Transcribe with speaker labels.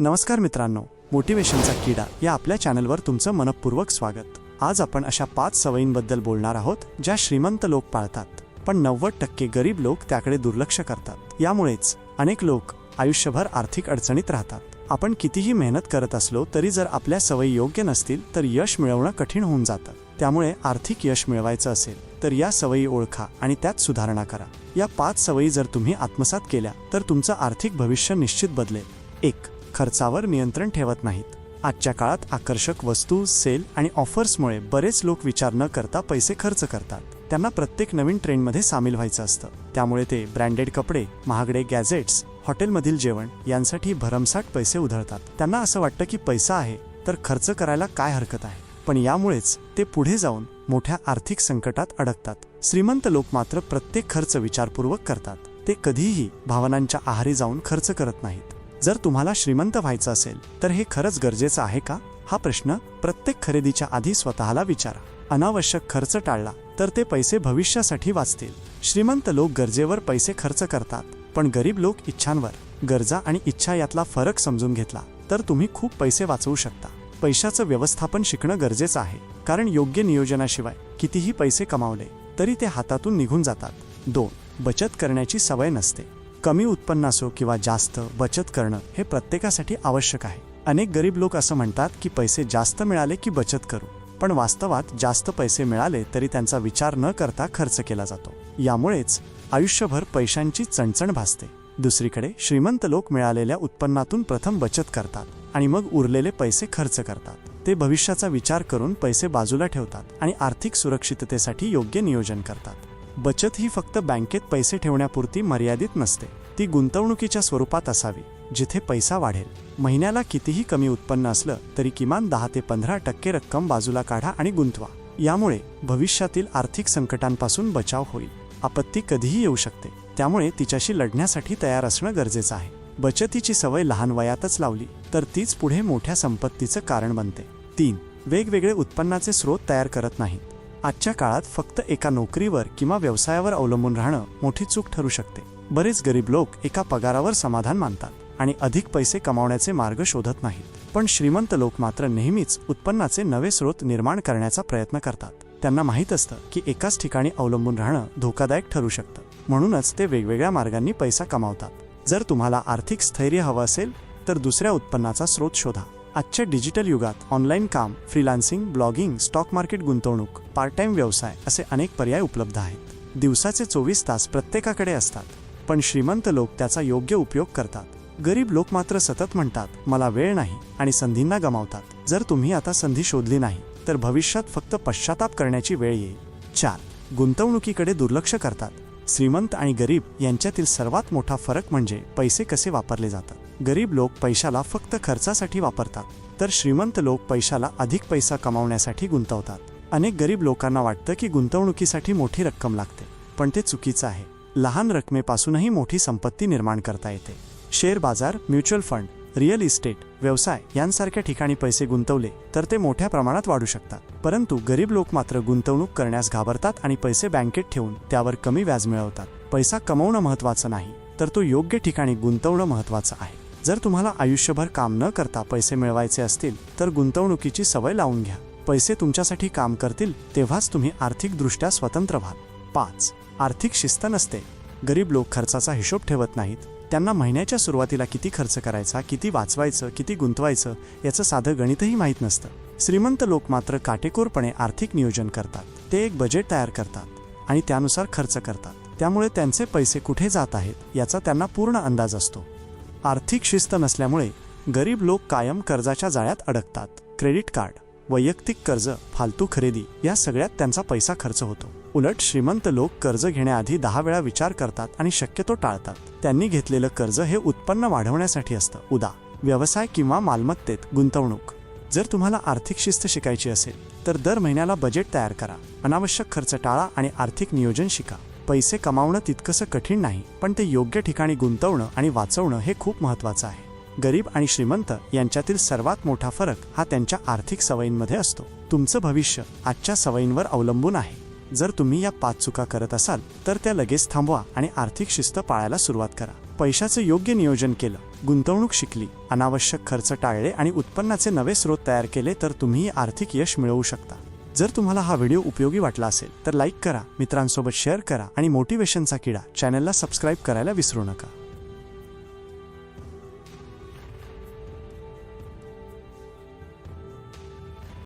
Speaker 1: नमस्कार मित्रांनो मोटिवेशनचा किडा या आपल्या चॅनलवर तुमचं मनपूर्वक स्वागत. आज आपण अशा पाच सवयींबद्दल बोलणार आहोत ज्या श्रीमंत लोक पाळतात पण नव्वद टक्के गरीब लोक त्याकडे दुर्लक्ष करतात. यामुळेच अनेक लोक आयुष्यभर आर्थिक अडचणीत राहतात. आपण कितीही मेहनत करत असलो तरी जर आपल्या सवयी योग्य नसतील तर यश मिळवणं कठीण होऊन जातं. त्यामुळे आर्थिक यश मिळवायचं असेल तर या सवयी ओळखा आणि त्यात सुधारणा करा. या पाच सवयी जर तुम्ही आत्मसात केल्या तर तुमचं आर्थिक भविष्य निश्चित बदलेल. एक खर्चावर नियंत्रण ठेवत नाहीत. आजच्या काळात आकर्षक वस्तू सेल आणि ऑफर्समुळे बरेच लोक विचार न करता पैसे खर्च करतात. त्यांना प्रत्येक नवीन ट्रेंडमध्ये सामील व्हायचं असतं. त्यामुळे ते ब्रँडेड कपडे महागडे गॅजेट्स हॉटेलमधील जेवण यांसाठी भरमसाठ पैसे उधळतात. त्यांना असं वाटतं की पैसा आहे तर खर्च करायला काय हरकत आहे? पण यामुळेच ते पुढे जाऊन मोठ्या आर्थिक संकटात अडकतात. श्रीमंत लोक मात्र प्रत्येक खर्च विचारपूर्वक करतात. ते कधीही भावनांच्या आहारी जाऊन खर्च करत नाहीत. जर तुम्हाला श्रीमंत व्हायचं असेल तर हे खरंच गरजेचं आहे का? हा प्रश्न प्रत्येक खरेदीच्या आधी स्वतःला विचारा. अनावश्यक खर्च टाळला तर ते पैसे भविष्यासाठी वाचतील. श्रीमंत लोक गरजेवर पैसे खर्च करतात पण गरीब लोक इच्छांवर. गरजा आणि इच्छा यातला फरक समजून घेतला तर तुम्ही खूप पैसे वाचवू शकता. पैशाचं व्यवस्थापन शिकणं गरजेचं आहे कारण योग्य नियोजनाशिवाय कितीही पैसे कमावले तरी ते हातातून निघून जातात. दोन बचत करण्याची सवय नसते. कमी उत्पन्न असो किंवा जास्त बचत करणं हे प्रत्येकासाठी आवश्यक आहे. अनेक गरीब लोक असं म्हणतात की पैसे जास्त मिळाले की बचत करू. पण वास्तवात जास्त पैसे मिळाले तरी त्यांचा विचार न करता खर्च केला जातो. यामुळेच आयुष्यभर पैशांची चणचण भासते. दुसरीकडे श्रीमंत लोक मिळालेल्या उत्पन्नातून प्रथम बचत करतात आणि मग उरलेले पैसे खर्च करतात. ते भविष्याचा विचार करून पैसे बाजूला ठेवतात आणि आर्थिक सुरक्षिततेसाठी योग्य नियोजन करतात. बचत ही फक्त बँकेत पैसे ठेवण्यापुरती मर्यादित नसते. ती गुंतवणुकीच्या स्वरूपात असावी जिथे पैसा वाढेल. महिन्याला कितीही कमी उत्पन्न असलं तरी किमान दहा ते पंधरा टक्के रक्कम बाजूला काढा आणि गुंतवा. यामुळे भविष्यातील आर्थिक संकटांपासून बचाव होईल. आपत्ती कधीही येऊ शकते. त्यामुळे तिच्याशी लढण्यासाठी तयार असणं गरजेचं आहे. बचतीची सवय लहान वयातच लावली तर तीच पुढे मोठ्या संपत्तीचं कारण बनते. तीन वेगवेगळे उत्पन्नाचे स्रोत तयार करत नाहीत. आजच्या काळात फक्त एका नोकरीवर किंवा व्यवसायावर अवलंबून राहणं मोठी चूक ठरू शकते. बरेच गरीब लोक एका पगारावर समाधान मानतात आणि अधिक पैसे कमावण्याचे मार्ग शोधत नाहीत. पण श्रीमंत लोक मात्र नेहमीच उत्पन्नाचे नवे स्रोत निर्माण करण्याचा प्रयत्न करतात. त्यांना माहीत असतं की एकाच ठिकाणी अवलंबून राहणं धोकादायक ठरू शकतं. म्हणूनच ते वेगवेगळ्या मार्गांनी पैसा कमावतात. जर तुम्हाला आर्थिक स्थैर्य हवं असेल तर दुसऱ्या उत्पन्नाचा स्रोत शोधा. आजच्या डिजिटल युगात ऑनलाईन काम फ्रीलान्सिंग ब्लॉगिंग स्टॉक मार्केट गुंतवणूक पार्ट टाइम व्यवसाय असे अनेक पर्याय उपलब्ध आहेत. दिवसाचे चोवीस तास प्रत्येकाकडे असतात पण श्रीमंत लोक त्याचा योग्य उपयोग करतात. गरीब लोक मात्र सतत म्हणतात मला वेळ नाही आणि संधींना गमावतात. जर तुम्ही आता संधी शोधली नाही तर भविष्यात फक्त पश्चाताप करण्याची वेळ येईल. चार गुंतवणुकीकडे दुर्लक्ष करतात. श्रीमंत आणि गरीब यांच्यातील सर्वात मोठा फरक म्हणजे पैसे कसे वापरले जातात. गरीब लोक पैशाला फक्त खर्चासाठी वापरतात तर श्रीमंत लोक पैशाला अधिक पैसा कमावण्यासाठी गुंतवतात. अनेक गरीब लोकांना वाटतं की गुंतवणुकीसाठी मोठी रक्कम लागते पण ते चुकीचं आहे. लहान रकमेपासूनही मोठी संपत्ती निर्माण करता येते. शेअर बाजार म्युच्युअल फंड रिअल इस्टेट व्यवसाय यांसारख्या ठिकाणी पैसे गुंतवले तर ते मोठ्या प्रमाणात वाढू शकतात. परंतु गरीब लोक मात्र गुंतवणूक करण्यास घाबरतात आणि पैसे बँकेत ठेवून त्यावर कमी व्याज मिळवतात. पैसा कमवणं महत्वाचं नाही तर तो योग्य ठिकाणी गुंतवणं महत्वाचं आहे. जर तुम्हाला आयुष्यभर काम न करता पैसे मिळवायचे असतील तर गुंतवणुकीची सवय लावून घ्या. पैसे तुमच्यासाठी काम करतील तेव्हाच तुम्ही आर्थिकदृष्ट्या स्वतंत्र व्हाल. पाच. आर्थिक शिस्त नसते. गरीब लोक खर्चाचा हिशोब ठेवत नाहीत. त्यांना महिन्याच्या सुरुवातीला किती खर्च करायचा किती वाचवायचं किती गुंतवायचं याचं साधं गणितही माहीत नसतं. श्रीमंत लोक मात्र काटेकोरपणे आर्थिक नियोजन करतात. ते एक बजेट तयार करतात आणि त्यानुसार खर्च करतात. त्यामुळे त्यांचे पैसे कुठे जात आहेत याचा त्यांना पूर्ण अंदाज असतो. आर्थिक शिस्त नसल्यामुळे गरीब लोक कायम कर्जाच्या जाळ्यात अडकतात. क्रेडिट कार्ड वैयक्तिक कर्ज फालतू खरेदी या सगळ्यात त्यांचा पैसा खर्च होतो. उलट श्रीमंत लोक कर्ज घेण्याआधी दहा वेळा विचार करतात आणि शक्यतो टाळतात. त्यांनी घेतलेलं कर्ज हे उत्पन्न वाढवण्यासाठी असतं. उदा. व्यवसाय किंवा मालमत्तेत गुंतवणूक. जर तुम्हाला आर्थिक शिस्त शिकायची असेल तर दर महिन्याला बजेट तयार करा. अनावश्यक खर्च टाळा आणि आर्थिक नियोजन शिका. पैसे कमावणं तितकंसं कठीण नाही पण ते योग्य ठिकाणी गुंतवणं आणि वाचवणं हे खूप महत्वाचं आहे. गरीब आणि श्रीमंत यांच्यातील सर्वात मोठा फरक हा त्यांच्या आर्थिक सवयींमध्ये असतो. तुमचं भविष्य आजच्या सवयींवर अवलंबून आहे. जर तुम्ही या पाच चुका करत असाल तर त्या लगेच थांबवा आणि आर्थिक शिस्त पाळायला सुरुवात करा. पैशाचं योग्य नियोजन केलं गुंतवणूक शिकली अनावश्यक खर्च टाळले आणि उत्पन्नाचे नवे स्रोत तयार केले तर तुम्ही आर्थिक यश मिळवू शकता. जर तुम्हाला हा व्हिडिओ उपयोगी वाटला असेल तर लाईक करा मित्रांसोबत शेअर करा आणि मोटिवेशनचा किडा चॅनलला सबस्क्राईब करायला विसरू नका.